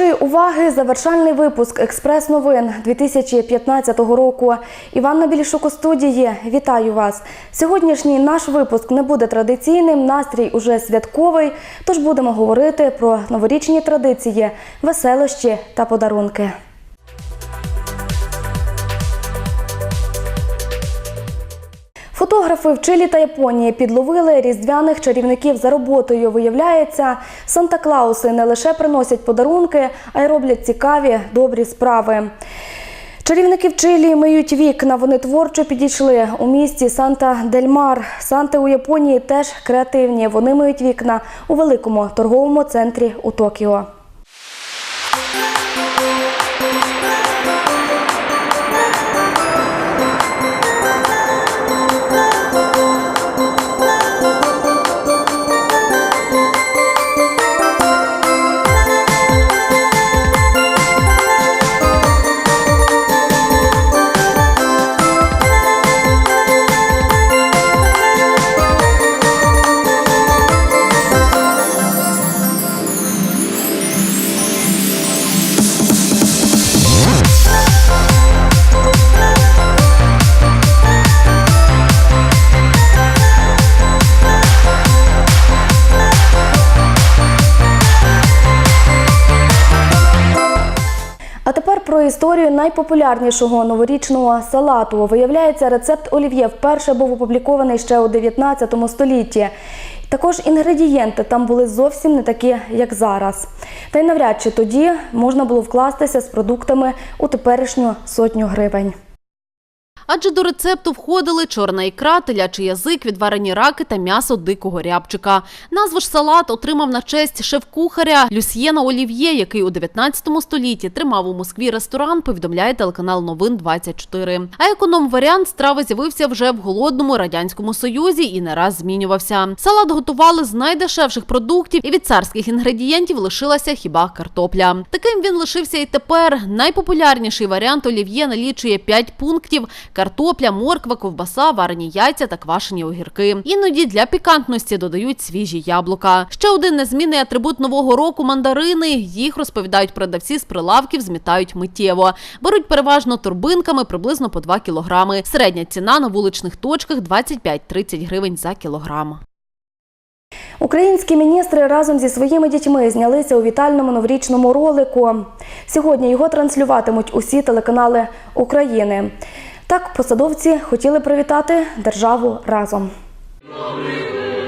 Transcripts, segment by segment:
вашої уваги завершальний випуск експрес новин 2015 року. Іванна Більшук у студії. Вітаю вас. Сьогоднішній наш випуск не буде традиційним. Настрій уже святковий. Тож будемо говорити про новорічні традиції, веселощі та подарунки. Фотографи в Чилі та Японії підловили різдвяних чарівників за роботою. Виявляється, Санта-Клауси не лише приносять подарунки, а й роблять цікаві добрі справи. Чарівники в Чилі миють вікна. Вони творчо підійшли у місті Санта-Дель-Мар. Санти у Японії теж креативні. Вони миють вікна у великому торговому центрі у Токіо. Історію найпопулярнішого новорічного салату. Виявляється, рецепт олів'є вперше був опублікований ще у 19 столітті. Також інгредієнти там були зовсім не такі, як зараз. Та й навряд чи тоді можна було вкластися з продуктами у теперішню сотню гривень. Адже до рецепту входили чорна ікра, телячий язик, відварені раки та м'ясо дикого рябчика. Назву ж салат отримав на честь шеф-кухаря Люсьєна Олів'є, який у 19 столітті тримав у Москві ресторан, повідомляє телеканал Новин 24. А економ-варіант страви з'явився вже в голодному радянському союзі і не раз змінювався. Салат готували з найдешевших продуктів, і від царських інгредієнтів лишилася хіба картопля. Таким він лишився і тепер. Найпопулярніший варіант олів'є налічує 5 пунктів: картопля, морква, ковбаса, варені яйця та квашені огірки. Іноді для пікантності додають свіжі яблука. Ще один незмінний атрибут нового року мандарини. Їх розповідають продавці з прилавків, змітають миттєво. Беруть переважно торбинками приблизно по 2 кілограми. Середня ціна на вуличних точках 25-30 гривень за кілограм. Українські міністри разом зі своїми дітьми знялися у вітальному новорічному ролику. Сьогодні його транслюватимуть усі телеканали України. Так, посадовці хотіли привітати державу разом.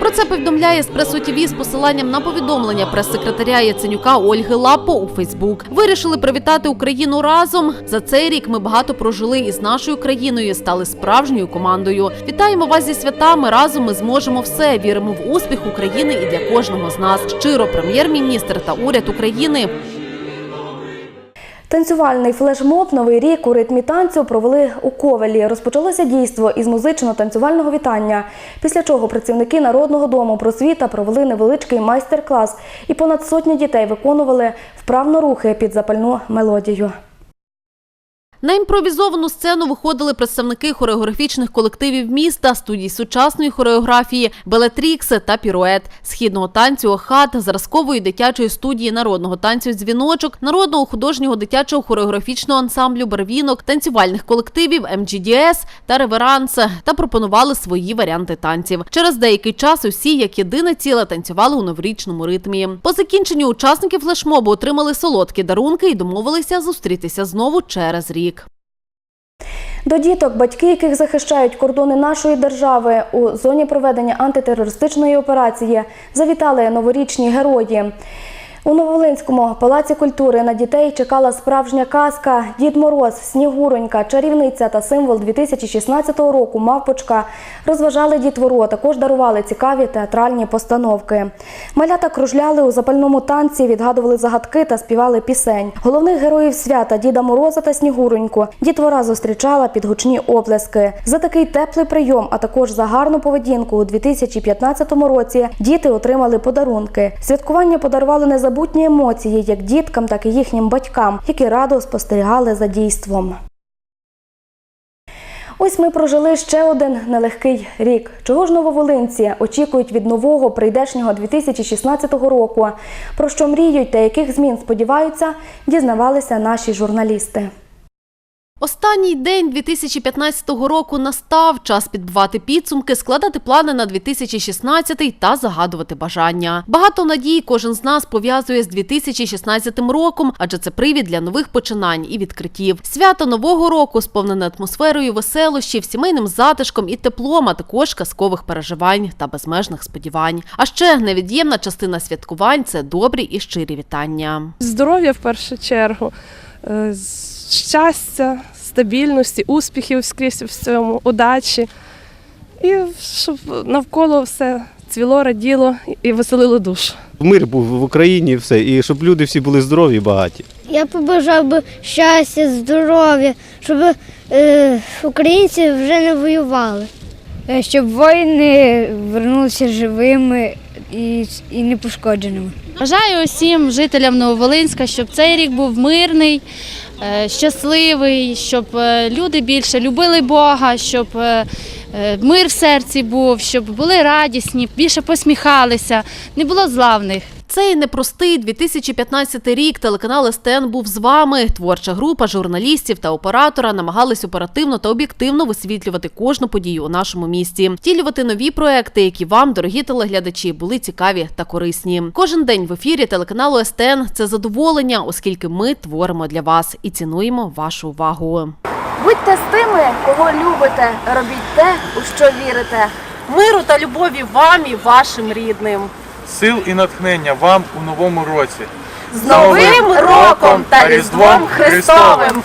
Про це повідомляє Еспресо ТВ з посиланням на повідомлення прес-секретаря Яценюка Ольги Лапо у Фейсбук. Вирішили привітати Україну разом. За цей рік ми багато прожили із нашою країною стали справжньою командою. Вітаємо вас зі святами. Разом ми зможемо все. Віримо в успіх України і для кожного з нас. Щиро прем'єр-міністр та уряд України. Танцювальний флешмоб Новий рік у ритмі танцю провели у Ковелі. Розпочалося дійство із музично-танцювального вітання, після чого працівники Народного дому просвіта провели невеличкий майстер-клас, і понад сотні дітей виконували вправно рухи під запальну мелодію. На імпровізовану сцену виходили представники хореографічних колективів міста, студій сучасної хореографії, белетрікс та пірует, східного танцю охат, зразкової дитячої студії народного танцю дзвіночок, народного художнього дитячого хореографічного ансамблю барвінок, танцювальних колективів МГДС та реверанс та пропонували свої варіанти танців. Через деякий час усі, як єдине ціле, танцювали у новорічному ритмі. По закінченню учасники флешмобу отримали солодкі дарунки і домовилися зустрітися знову через рік. До діток, батьки яких захищають кордони нашої держави у зоні проведення антитерористичної операції, завітали новорічні герої. У Нововолинському палаці культури на дітей чекала справжня казка. Дід Мороз, Снігуронька, чарівниця та символ 2016 року Мавпочка розважали дітвору, а також дарували цікаві театральні постановки. Малята кружляли у запальному танці, відгадували загадки та співали пісень. Головних героїв свята Діда Мороза та Снігуроньку дітвора зустрічала під гучні оплески. За такий теплий прийом, а також за гарну поведінку у 2015 році діти отримали подарунки. Святкування подарували незабутні емоції як діткам, так і їхнім батькам, які радо спостерігали за дійством. Ось ми прожили ще один нелегкий рік. Чого ж нововолинці очікують від нового прийдешнього 2016 року? Про що мріють та яких змін сподіваються, дізнавалися наші журналісти. Останній день 2015 року настав час підбивати підсумки, складати плани на 2016 та загадувати бажання. Багато надій кожен з нас пов'язує з 2016 роком, адже це привід для нових починань і відкриттів. Свято нового року сповнене атмосферою веселощів, сімейним затишком і теплом, а також казкових переживань та безмежних сподівань. А ще невід'ємна частина святкувань це добрі і щирі вітання. Здоров'я в першу чергу, щастя, стабільності, успіхів скрізь в цьому, удачі. І щоб навколо все цвіло, раділо і веселило душу. Мир був в Україні все, і щоб люди всі були здорові і багаті. Я побажав би щастя, здоров'я, щоб е, українці вже не воювали. Е, щоб воїни вернулися живими і, і непошкодженими. Бажаю усім жителям Нововолинська, щоб цей рік був мирний, е, щасливий, щоб е, люди більше любили Бога, щоб е, мир в серці був, щоб були радісні, більше посміхалися, не було зла в них. Цей непростий 2015 рік телеканал СТН був з вами. Творча група журналістів та оператора намагались оперативно та об'єктивно висвітлювати кожну подію у нашому місті, втілювати нові проекти, які вам, дорогі телеглядачі, були цікаві та корисні. Кожен день в ефірі телеканалу СТН це задоволення, оскільки ми творимо для вас і цінуємо вашу увагу. Будьте з тими, кого любите, робіть те, у що вірите. Миру та любові вам і вашим рідним. Сил і натхнення вам у новому році. З Новим роком та Різдвом Христовим!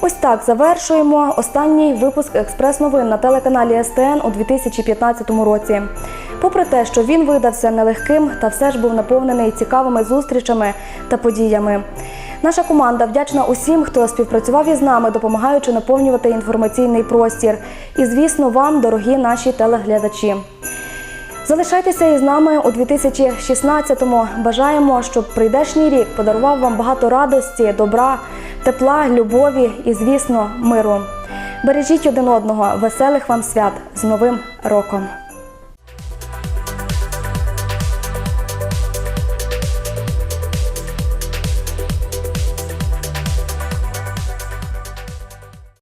Ось так завершуємо останній випуск експрес-новин на телеканалі СТН у 2015 році. Попри те, що він видався нелегким, та все ж був наповнений цікавими зустрічами та подіями. Наша команда вдячна усім, хто співпрацював із нами, допомагаючи наповнювати інформаційний простір. І, звісно, вам, дорогі наші телеглядачі. Залишайтеся із нами у 2016-му. Бажаємо, щоб прийдешній рік подарував вам багато радості, добра, тепла, любові і, звісно, миру. Бережіть один одного, веселих вам свят з Новим роком!